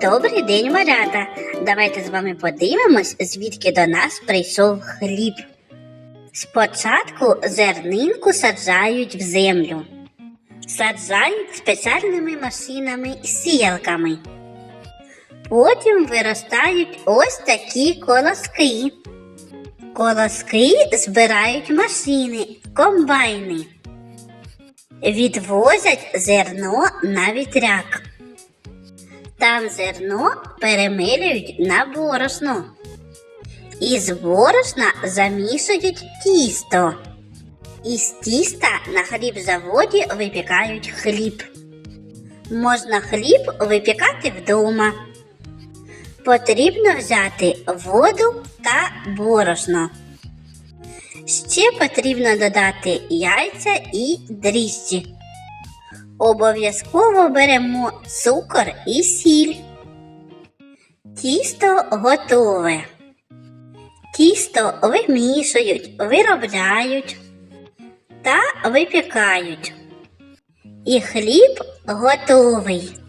Добрий день, малята! Давайте з вами подивимось, звідки до нас прийшов хліб. Спочатку зернинку саджають в землю. Саджають спеціальними машинами і сіялками. Потім виростають ось такі колоски. Колоски збирають машини, комбайни. Відвозять зерно на вітряк. Там зерно перемилюють на борошно. Із борошна замішують тісто. Із тіста на хлібзаводі випікають хліб. Можна хліб випікати вдома. Потрібно взяти воду та борошно. Ще потрібно додати яйця і дріжджі. Обов'язково беремо цукор і сіль. Тісто готове. Тісто вимішують, виробляють та випікають. І хліб готовий.